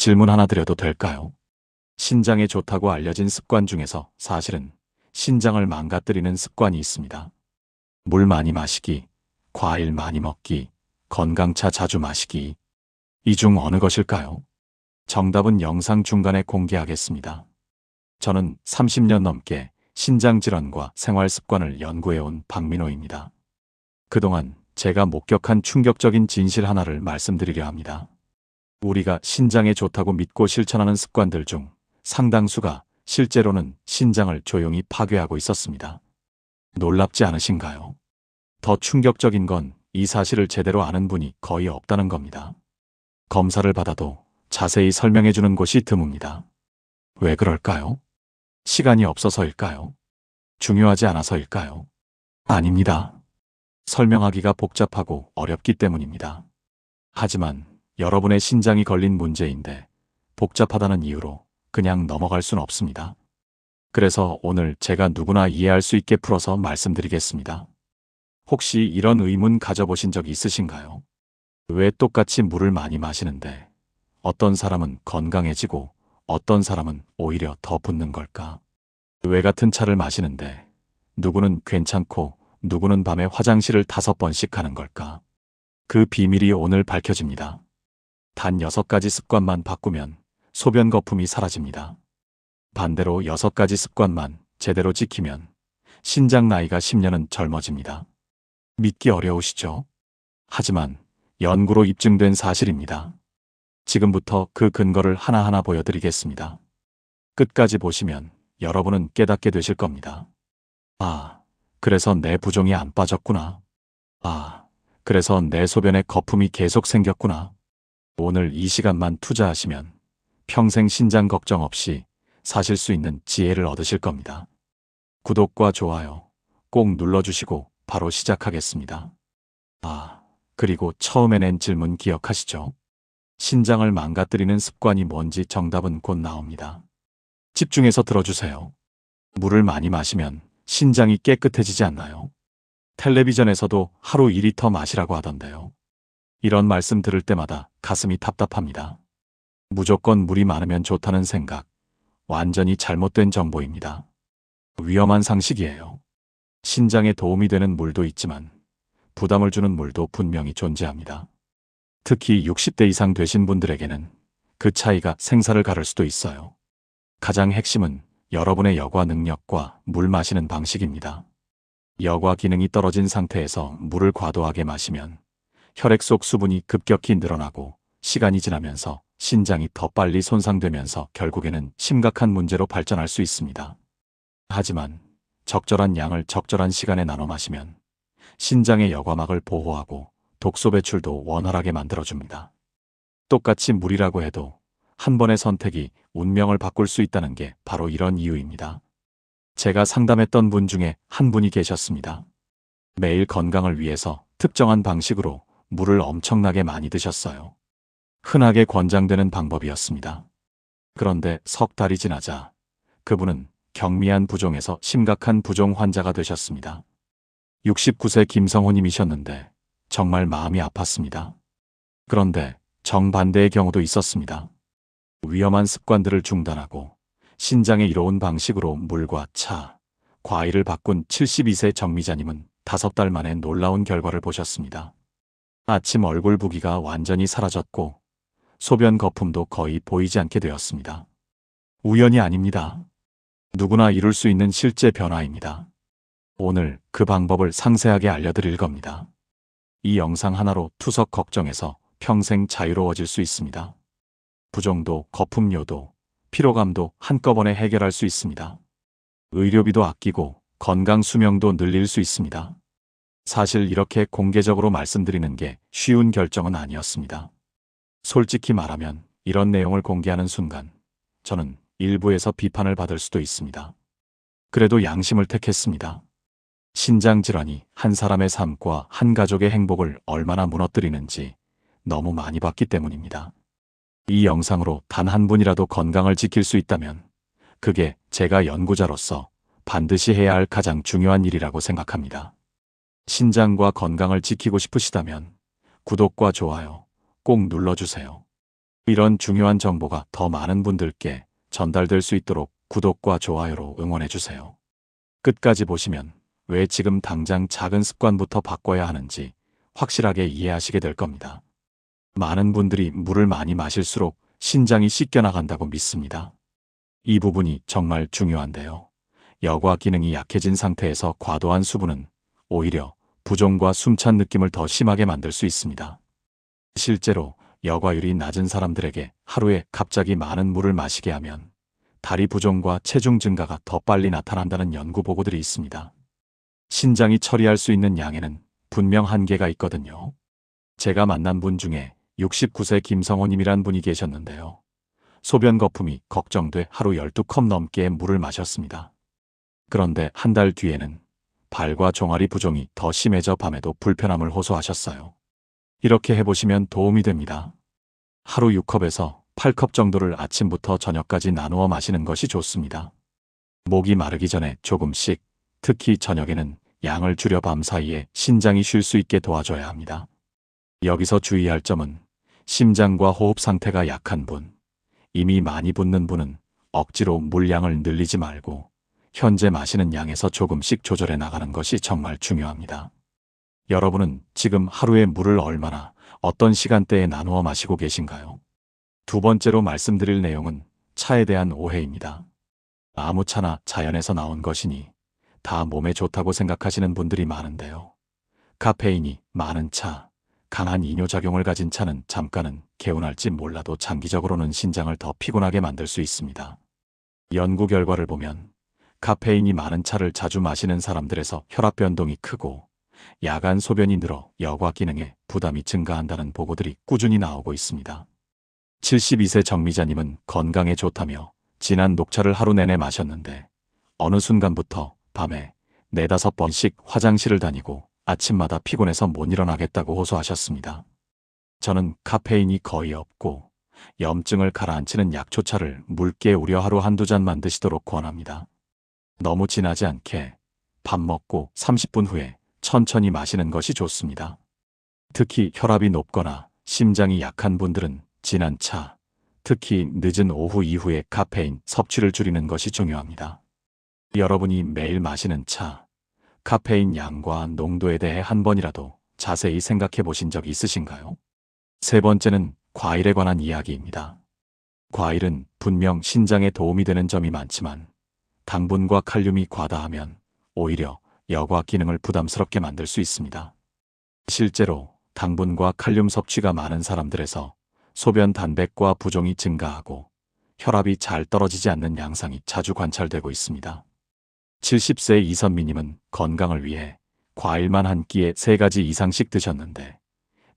질문 하나 드려도 될까요? 신장에 좋다고 알려진 습관 중에서 사실은 신장을 망가뜨리는 습관이 있습니다. 물 많이 마시기, 과일 많이 먹기, 건강차 자주 마시기. 이 중 어느 것일까요? 정답은 영상 중간에 공개하겠습니다. 저는 30년 넘게 신장 질환과 생활 습관을 연구해온 박민호입니다. 그동안 제가 목격한 충격적인 진실 하나를 말씀드리려 합니다. 우리가 신장에 좋다고 믿고 실천하는 습관들 중 상당수가 실제로는 신장을 조용히 파괴하고 있었습니다. 놀랍지 않으신가요? 더 충격적인 건 이 사실을 제대로 아는 분이 거의 없다는 겁니다. 검사를 받아도 자세히 설명해 주는 곳이 드뭅니다. 왜 그럴까요? 시간이 없어서일까요? 중요하지 않아서일까요? 아닙니다. 설명하기가 복잡하고 어렵기 때문입니다. 하지만 여러분의 신장이 걸린 문제인데 복잡하다는 이유로 그냥 넘어갈 순 없습니다. 그래서 오늘 제가 누구나 이해할 수 있게 풀어서 말씀드리겠습니다. 혹시 이런 의문 가져보신 적 있으신가요? 왜 똑같이 물을 많이 마시는데 어떤 사람은 건강해지고 어떤 사람은 오히려 더 붓는 걸까? 왜 같은 차를 마시는데 누구는 괜찮고 누구는 밤에 화장실을 다섯 번씩 가는 걸까? 그 비밀이 오늘 밝혀집니다. 단 여섯 가지 습관만 바꾸면 소변 거품이 사라집니다. 반대로 여섯 가지 습관만 제대로 지키면 신장 나이가 10년은 젊어집니다. 믿기 어려우시죠? 하지만 연구로 입증된 사실입니다. 지금부터 그 근거를 하나하나 보여드리겠습니다. 끝까지 보시면 여러분은 깨닫게 되실 겁니다. 아, 그래서 내 부종이 안 빠졌구나. 아, 그래서 내 소변에 거품이 계속 생겼구나. 오늘 이 시간만 투자하시면 평생 신장 걱정 없이 사실 수 있는 지혜를 얻으실 겁니다. 구독과 좋아요 꼭 눌러주시고 바로 시작하겠습니다. 아, 그리고 처음에 낸 질문 기억하시죠? 신장을 망가뜨리는 습관이 뭔지 정답은 곧 나옵니다. 집중해서 들어주세요. 물을 많이 마시면 신장이 깨끗해지지 않나요? 텔레비전에서도 하루 2리터 마시라고 하던데요. 이런 말씀 들을 때마다 가슴이 답답합니다. 무조건 물이 많으면 좋다는 생각. 완전히 잘못된 정보입니다. 위험한 상식이에요. 신장에 도움이 되는 물도 있지만 부담을 주는 물도 분명히 존재합니다. 특히 60대 이상 되신 분들에게는 그 차이가 생사를 가를 수도 있어요. 가장 핵심은 여러분의 여과 능력과 물 마시는 방식입니다. 여과 기능이 떨어진 상태에서 물을 과도하게 마시면 혈액 속 수분이 급격히 늘어나고 시간이 지나면서 신장이 더 빨리 손상되면서 결국에는 심각한 문제로 발전할 수 있습니다. 하지만 적절한 양을 적절한 시간에 나눠 마시면 신장의 여과막을 보호하고 독소 배출도 원활하게 만들어줍니다. 똑같이 물이라고 해도 한 번의 선택이 운명을 바꿀 수 있다는 게 바로 이런 이유입니다. 제가 상담했던 분 중에 한 분이 계셨습니다. 매일 건강을 위해서 특정한 방식으로 물을 엄청나게 많이 드셨어요. 흔하게 권장되는 방법이었습니다. 그런데 석 달이 지나자 그분은 경미한 부종에서 심각한 부종 환자가 되셨습니다. 69세 김성호님이셨는데 정말 마음이 아팠습니다. 그런데 정반대의 경우도 있었습니다. 위험한 습관들을 중단하고 신장에 이로운 방식으로 물과 차, 과일을 바꾼 72세 정미자님은 다섯 달 만에 놀라운 결과를 보셨습니다. 아침 얼굴 부기가 완전히 사라졌고 소변 거품도 거의 보이지 않게 되었습니다. 우연이 아닙니다. 누구나 이룰 수 있는 실제 변화입니다. 오늘 그 방법을 상세하게 알려드릴 겁니다. 이 영상 하나로 투석 걱정에서 평생 자유로워질 수 있습니다. 부정도, 거품료도, 피로감도 한꺼번에 해결할 수 있습니다. 의료비도 아끼고 건강 수명도 늘릴 수 있습니다. 사실 이렇게 공개적으로 말씀드리는 게 쉬운 결정은 아니었습니다. 솔직히 말하면 이런 내용을 공개하는 순간 저는 일부에서 비판을 받을 수도 있습니다. 그래도 양심을 택했습니다. 신장 질환이 한 사람의 삶과 한 가족의 행복을 얼마나 무너뜨리는지 너무 많이 봤기 때문입니다. 이 영상으로 단 한 분이라도 건강을 지킬 수 있다면 그게 제가 연구자로서 반드시 해야 할 가장 중요한 일이라고 생각합니다. 신장과 건강을 지키고 싶으시다면 구독과 좋아요 꼭 눌러주세요. 이런 중요한 정보가 더 많은 분들께 전달될 수 있도록 구독과 좋아요로 응원해주세요. 끝까지 보시면 왜 지금 당장 작은 습관부터 바꿔야 하는지 확실하게 이해하시게 될 겁니다. 많은 분들이 물을 많이 마실수록 신장이 씻겨나간다고 믿습니다. 이 부분이 정말 중요한데요. 여과 기능이 약해진 상태에서 과도한 수분은 오히려 부종과 숨찬 느낌을 더 심하게 만들 수 있습니다. 실제로 여과율이 낮은 사람들에게 하루에 갑자기 많은 물을 마시게 하면 다리 부종과 체중 증가가 더 빨리 나타난다는 연구 보고들이 있습니다. 신장이 처리할 수 있는 양에는 분명 한계가 있거든요. 제가 만난 분 중에 69세 김성호님이란 분이 계셨는데요. 소변 거품이 걱정돼 하루 12컵 넘게 물을 마셨습니다. 그런데 한 달 뒤에는 발과 종아리 부종이 더 심해져 밤에도 불편함을 호소하셨어요. 이렇게 해보시면 도움이 됩니다. 하루 6컵에서 8컵 정도를 아침부터 저녁까지 나누어 마시는 것이 좋습니다. 목이 마르기 전에 조금씩, 특히 저녁에는 양을 줄여 밤 사이에 신장이 쉴 수 있게 도와줘야 합니다. 여기서 주의할 점은 심장과 호흡 상태가 약한 분, 이미 많이 붓는 분은 억지로 물량을 늘리지 말고 현재 마시는 양에서 조금씩 조절해 나가는 것이 정말 중요합니다. 여러분은 지금 하루에 물을 얼마나 어떤 시간대에 나누어 마시고 계신가요? 두 번째로 말씀드릴 내용은 차에 대한 오해입니다. 아무 차나 자연에서 나온 것이니 다 몸에 좋다고 생각하시는 분들이 많은데요. 카페인이 많은 차, 강한 이뇨작용을 가진 차는 잠깐은 개운할지 몰라도 장기적으로는 신장을 더 피곤하게 만들 수 있습니다. 연구 결과를 보면 카페인이 많은 차를 자주 마시는 사람들에서 혈압 변동이 크고 야간 소변이 늘어 여과 기능에 부담이 증가한다는 보고들이 꾸준히 나오고 있습니다. 72세 정미자님은 건강에 좋다며 진한 녹차를 하루 내내 마셨는데 어느 순간부터 밤에 네다섯 번씩 화장실을 다니고 아침마다 피곤해서 못 일어나겠다고 호소하셨습니다. 저는 카페인이 거의 없고 염증을 가라앉히는 약초차를 묽게 우려 하루 한두 잔만 드시도록 권합니다. 너무 진하지 않게 밥 먹고 30분 후에 천천히 마시는 것이 좋습니다. 특히 혈압이 높거나 심장이 약한 분들은 진한 차, 특히 늦은 오후 이후에 카페인 섭취를 줄이는 것이 중요합니다. 여러분이 매일 마시는 차, 카페인 양과 농도에 대해 한 번이라도 자세히 생각해 보신 적 있으신가요? 세 번째는 과일에 관한 이야기입니다. 과일은 분명 신장에 도움이 되는 점이 많지만 당분과 칼륨이 과다하면 오히려 여과 기능을 부담스럽게 만들 수 있습니다. 실제로 당분과 칼륨 섭취가 많은 사람들에서 소변 단백과 부종이 증가하고 혈압이 잘 떨어지지 않는 양상이 자주 관찰되고 있습니다. 70세 이선미님은 건강을 위해 과일만 한 끼에 세 가지 이상씩 드셨는데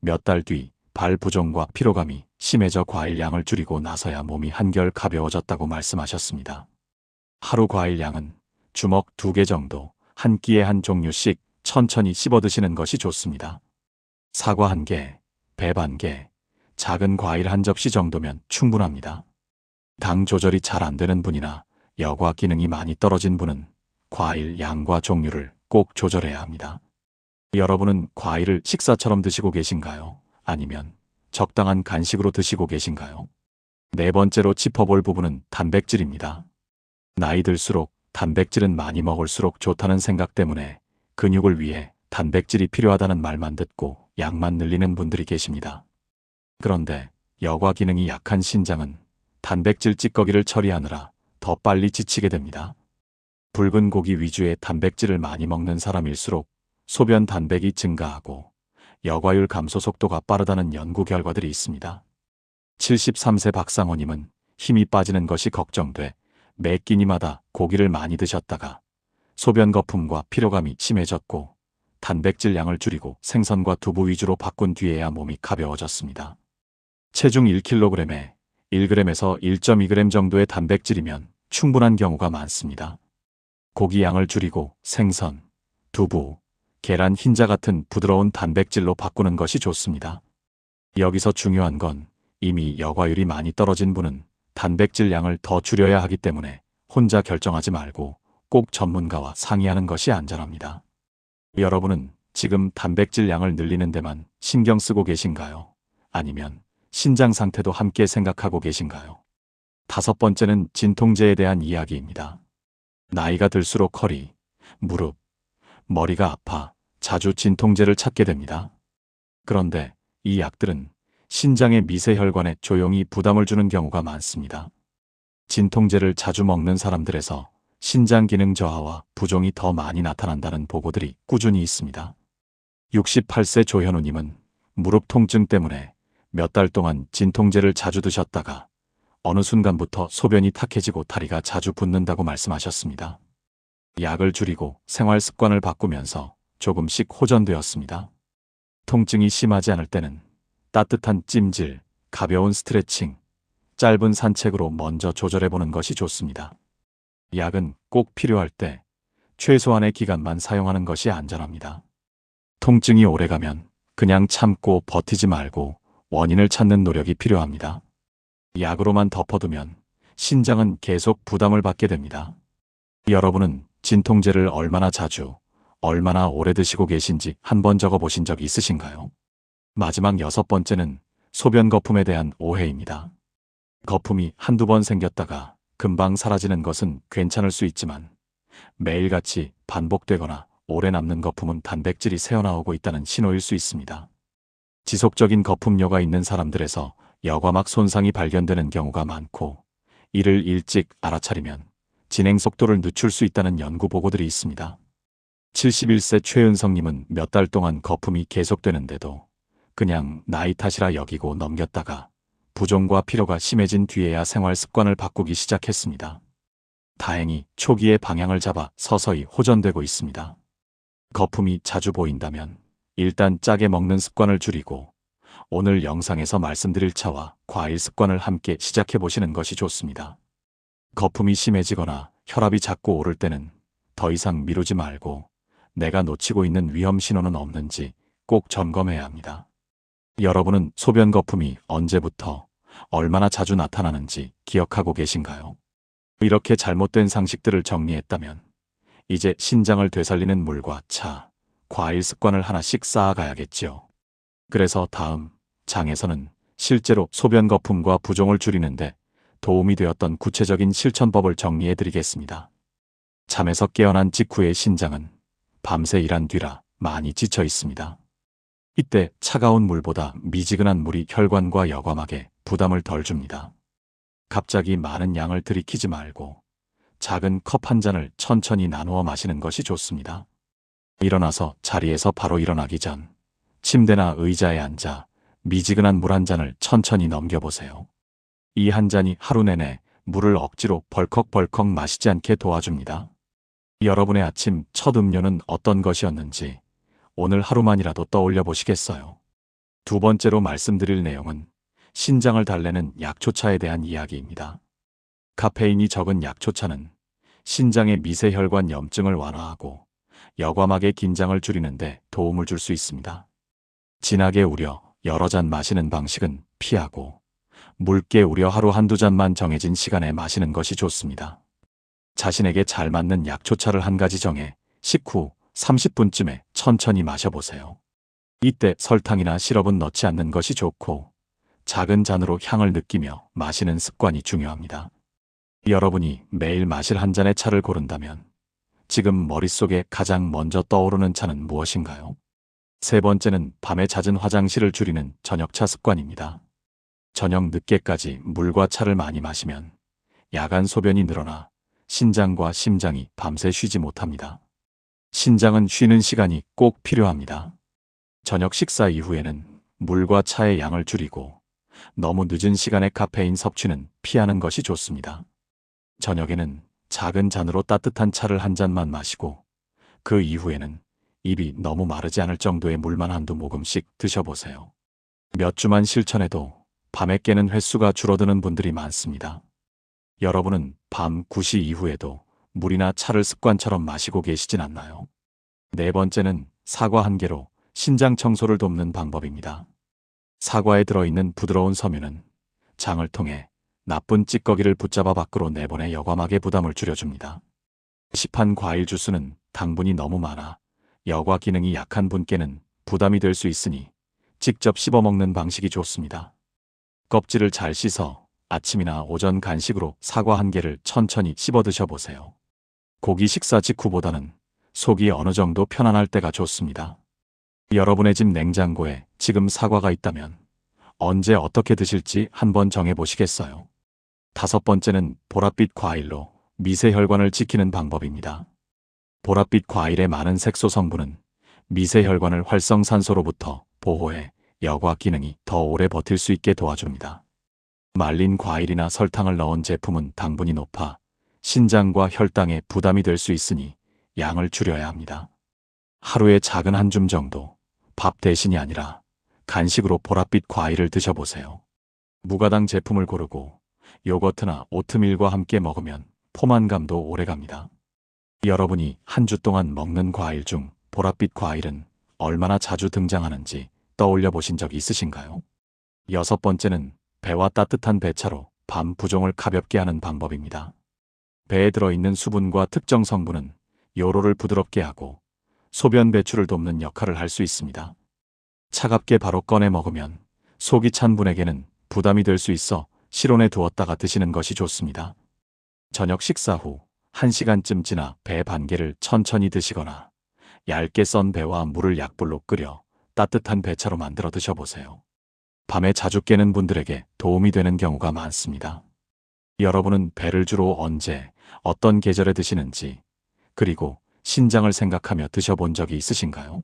몇 달 뒤 발 부종과 피로감이 심해져 과일 양을 줄이고 나서야 몸이 한결 가벼워졌다고 말씀하셨습니다. 하루 과일 양은 주먹 두 개 정도 한 끼에 한 종류씩 천천히 씹어 드시는 것이 좋습니다. 사과 한 개, 배 반 개, 작은 과일 한 접시 정도면 충분합니다. 당 조절이 잘 안 되는 분이나 여과 기능이 많이 떨어진 분은 과일 양과 종류를 꼭 조절해야 합니다. 여러분은 과일을 식사처럼 드시고 계신가요? 아니면 적당한 간식으로 드시고 계신가요? 네 번째로 짚어볼 부분은 단백질입니다. 나이 들수록 단백질은 많이 먹을수록 좋다는 생각 때문에 근육을 위해 단백질이 필요하다는 말만 듣고 양만 늘리는 분들이 계십니다. 그런데 여과 기능이 약한 신장은 단백질 찌꺼기를 처리하느라 더 빨리 지치게 됩니다. 붉은 고기 위주의 단백질을 많이 먹는 사람일수록 소변 단백이 증가하고 여과율 감소 속도가 빠르다는 연구 결과들이 있습니다. 73세 박상호님은 힘이 빠지는 것이 걱정돼 매 끼니마다 고기를 많이 드셨다가 소변 거품과 피로감이 심해졌고 단백질 양을 줄이고 생선과 두부 위주로 바꾼 뒤에야 몸이 가벼워졌습니다. 체중 1kg에 1g에서 1.2g 정도의 단백질이면 충분한 경우가 많습니다. 고기 양을 줄이고 생선, 두부, 계란 흰자 같은 부드러운 단백질로 바꾸는 것이 좋습니다. 여기서 중요한 건 이미 여과율이 많이 떨어진 분은 단백질 양을 더 줄여야 하기 때문에 혼자 결정하지 말고 꼭 전문가와 상의하는 것이 안전합니다. 여러분은 지금 단백질 양을 늘리는 데만 신경 쓰고 계신가요? 아니면 신장 상태도 함께 생각하고 계신가요? 다섯 번째는 진통제에 대한 이야기입니다. 나이가 들수록 허리, 무릎, 머리가 아파 자주 진통제를 찾게 됩니다. 그런데 이 약들은 신장의 미세혈관에 조용히 부담을 주는 경우가 많습니다. 진통제를 자주 먹는 사람들에서 신장 기능 저하와 부종이 더 많이 나타난다는 보고들이 꾸준히 있습니다. 68세 조현우님은 무릎 통증 때문에 몇 달 동안 진통제를 자주 드셨다가 어느 순간부터 소변이 탁해지고 다리가 자주 붓는다고 말씀하셨습니다. 약을 줄이고 생활 습관을 바꾸면서 조금씩 호전되었습니다. 통증이 심하지 않을 때는 따뜻한 찜질, 가벼운 스트레칭, 짧은 산책으로 먼저 조절해보는 것이 좋습니다. 약은 꼭 필요할 때 최소한의 기간만 사용하는 것이 안전합니다. 통증이 오래가면 그냥 참고 버티지 말고 원인을 찾는 노력이 필요합니다. 약으로만 덮어두면 신장은 계속 부담을 받게 됩니다. 여러분은 진통제를 얼마나 자주, 얼마나 오래 드시고 계신지 한번 적어 보신 적 있으신가요? 마지막 여섯 번째는 소변 거품에 대한 오해입니다. 거품이 한두 번 생겼다가 금방 사라지는 것은 괜찮을 수 있지만 매일같이 반복되거나 오래 남는 거품은 단백질이 새어나오고 있다는 신호일 수 있습니다. 지속적인 거품료가 있는 사람들에서 여과막 손상이 발견되는 경우가 많고 이를 일찍 알아차리면 진행 속도를 늦출 수 있다는 연구 보고들이 있습니다. 71세 최은성님은 몇 달 동안 거품이 계속되는데도 그냥 나이 탓이라 여기고 넘겼다가 부종과 피로가 심해진 뒤에야 생활 습관을 바꾸기 시작했습니다. 다행히 초기에 방향을 잡아 서서히 호전되고 있습니다. 거품이 자주 보인다면 일단 짜게 먹는 습관을 줄이고 오늘 영상에서 말씀드릴 차와 과일 습관을 함께 시작해 보시는 것이 좋습니다. 거품이 심해지거나 혈압이 자꾸 오를 때는 더 이상 미루지 말고 내가 놓치고 있는 위험 신호는 없는지 꼭 점검해야 합니다. 여러분은 소변 거품이 언제부터 얼마나 자주 나타나는지 기억하고 계신가요? 이렇게 잘못된 상식들을 정리했다면 이제 신장을 되살리는 물과 차, 과일 습관을 하나씩 쌓아가야겠지요. 그래서 다음 장에서는 실제로 소변 거품과 부종을 줄이는데 도움이 되었던 구체적인 실천법을 정리해 드리겠습니다. 잠에서 깨어난 직후의 신장은 밤새 일한 뒤라 많이 지쳐 있습니다. 이때 차가운 물보다 미지근한 물이 혈관과 여과막에 부담을 덜 줍니다. 갑자기 많은 양을 들이키지 말고 작은 컵 한 잔을 천천히 나누어 마시는 것이 좋습니다. 일어나서 자리에서 바로 일어나기 전 침대나 의자에 앉아 미지근한 물 한 잔을 천천히 넘겨보세요. 이 한 잔이 하루 내내 물을 억지로 벌컥벌컥 마시지 않게 도와줍니다. 여러분의 아침 첫 음료는 어떤 것이었는지 오늘 하루만이라도 떠올려 보시겠어요. 두 번째로 말씀드릴 내용은 신장을 달래는 약초차에 대한 이야기입니다. 카페인이 적은 약초차는 신장의 미세혈관 염증을 완화하고 여과막의 긴장을 줄이는데 도움을 줄 수 있습니다. 진하게 우려 여러 잔 마시는 방식은 피하고 묽게 우려 하루 한두 잔만 정해진 시간에 마시는 것이 좋습니다. 자신에게 잘 맞는 약초차를 한 가지 정해 식후 30분쯤에 천천히 마셔보세요. 이때 설탕이나 시럽은 넣지 않는 것이 좋고 작은 잔으로 향을 느끼며 마시는 습관이 중요합니다. 여러분이 매일 마실 한 잔의 차를 고른다면 지금 머릿속에 가장 먼저 떠오르는 차는 무엇인가요? 세 번째는 밤에 잦은 화장실을 줄이는 저녁차 습관입니다. 저녁 늦게까지 물과 차를 많이 마시면 야간 소변이 늘어나 신장과 심장이 밤새 쉬지 못합니다. 신장은 쉬는 시간이 꼭 필요합니다. 저녁 식사 이후에는 물과 차의 양을 줄이고 너무 늦은 시간에 카페인 섭취는 피하는 것이 좋습니다. 저녁에는 작은 잔으로 따뜻한 차를 한 잔만 마시고 그 이후에는 입이 너무 마르지 않을 정도의 물만 한두 모금씩 드셔보세요. 몇 주만 실천해도 밤에 깨는 횟수가 줄어드는 분들이 많습니다. 여러분은 밤 9시 이후에도 물이나 차를 습관처럼 마시고 계시진 않나요? 네 번째는 사과 한 개로 신장 청소를 돕는 방법입니다. 사과에 들어있는 부드러운 섬유는 장을 통해 나쁜 찌꺼기를 붙잡아 밖으로 내보내 여과막의 부담을 줄여줍니다. 시판 과일 주스는 당분이 너무 많아 여과 기능이 약한 분께는 부담이 될 수 있으니 직접 씹어 먹는 방식이 좋습니다. 껍질을 잘 씻어 아침이나 오전 간식으로 사과 한 개를 천천히 씹어 드셔보세요. 고기 식사 직후보다는 속이 어느 정도 편안할 때가 좋습니다. 여러분의 집 냉장고에 지금 사과가 있다면 언제 어떻게 드실지 한번 정해보시겠어요? 다섯 번째는 보랏빛 과일로 미세혈관을 지키는 방법입니다. 보랏빛 과일의 많은 색소 성분은 미세혈관을 활성산소로부터 보호해 여과 기능이 더 오래 버틸 수 있게 도와줍니다. 말린 과일이나 설탕을 넣은 제품은 당분이 높아 신장과 혈당에 부담이 될 수 있으니 양을 줄여야 합니다. 하루에 작은 한 줌 정도 밥 대신이 아니라 간식으로 보랏빛 과일을 드셔보세요. 무가당 제품을 고르고 요거트나 오트밀과 함께 먹으면 포만감도 오래갑니다. 여러분이 한 주 동안 먹는 과일 중 보랏빛 과일은 얼마나 자주 등장하는지 떠올려 보신 적 있으신가요? 여섯 번째는 배와 따뜻한 배차로 밤 부종을 가볍게 하는 방법입니다. 배에 들어있는 수분과 특정 성분은 요로를 부드럽게 하고 소변 배출을 돕는 역할을 할 수 있습니다. 차갑게 바로 꺼내 먹으면 속이 찬 분에게는 부담이 될 수 있어 실온에 두었다가 드시는 것이 좋습니다. 저녁 식사 후 1시간쯤 지나 배 반 개를 천천히 드시거나 얇게 썬 배와 물을 약불로 끓여 따뜻한 배차로 만들어 드셔보세요. 밤에 자주 깨는 분들에게 도움이 되는 경우가 많습니다. 여러분은 배를 주로 언제, 어떤 계절에 드시는지, 그리고 신장을 생각하며 드셔본 적이 있으신가요?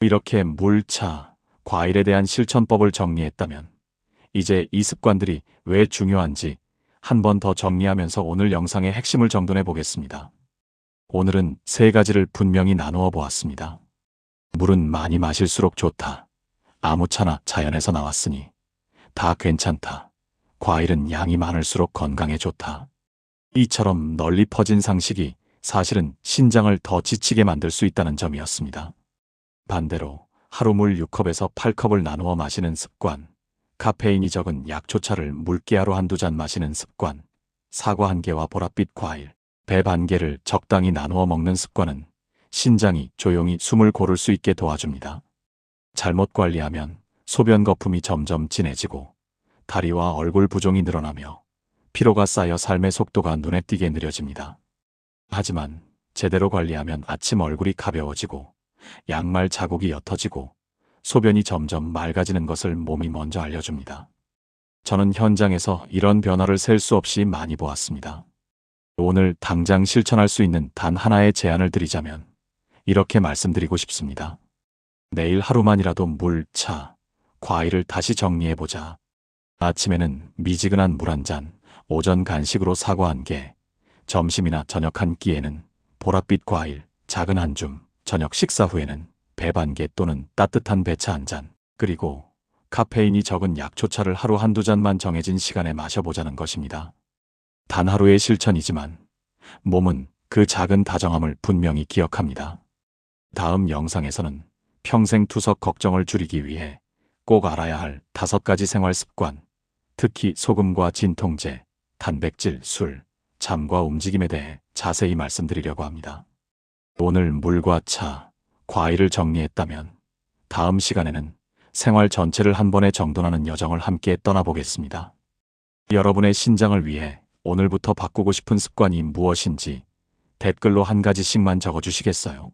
이렇게 물, 차, 과일에 대한 실천법을 정리했다면, 이제 이 습관들이 왜 중요한지 한 번 더 정리하면서 오늘 영상의 핵심을 정돈해 보겠습니다. 오늘은 세 가지를 분명히 나누어 보았습니다. 물은 많이 마실수록 좋다. 아무 차나 자연에서 나왔으니 다 괜찮다. 과일은 양이 많을수록 건강에 좋다. 이처럼 널리 퍼진 상식이 사실은 신장을 더 지치게 만들 수 있다는 점이었습니다. 반대로 하루 물 6컵에서 8컵을 나누어 마시는 습관, 카페인이 적은 약초차를 물기하로 한두 잔 마시는 습관, 사과 한 개와 보랏빛 과일, 배 반 개를 적당히 나누어 먹는 습관은 신장이 조용히 숨을 고를 수 있게 도와줍니다. 잘못 관리하면 소변 거품이 점점 진해지고 다리와 얼굴 부종이 늘어나며 피로가 쌓여 삶의 속도가 눈에 띄게 느려집니다. 하지만 제대로 관리하면 아침 얼굴이 가벼워지고 양말 자국이 옅어지고 소변이 점점 맑아지는 것을 몸이 먼저 알려줍니다. 저는 현장에서 이런 변화를 셀 수 없이 많이 보았습니다. 오늘 당장 실천할 수 있는 단 하나의 제안을 드리자면 이렇게 말씀드리고 싶습니다. 내일 하루만이라도 물, 차, 과일을 다시 정리해보자. 아침에는 미지근한 물 한 잔, 오전 간식으로 사과 한 개, 점심이나 저녁 한 끼에는 보랏빛 과일, 작은 한 줌, 저녁 식사 후에는 배 반 개 또는 따뜻한 배차 한 잔, 그리고 카페인이 적은 약초차를 하루 한두 잔만 정해진 시간에 마셔보자는 것입니다. 단 하루의 실천이지만 몸은 그 작은 다정함을 분명히 기억합니다. 다음 영상에서는 평생 투석 걱정을 줄이기 위해 꼭 알아야 할 다섯 가지 생활 습관, 특히 소금과 진통제, 단백질, 술, 잠과 움직임에 대해 자세히 말씀드리려고 합니다. 오늘 물과 차, 과일을 정리했다면 다음 시간에는 생활 전체를 한 번에 정돈하는 여정을 함께 떠나보겠습니다. 여러분의 신장을 위해 오늘부터 바꾸고 싶은 습관이 무엇인지 댓글로 한 가지씩만 적어주시겠어요?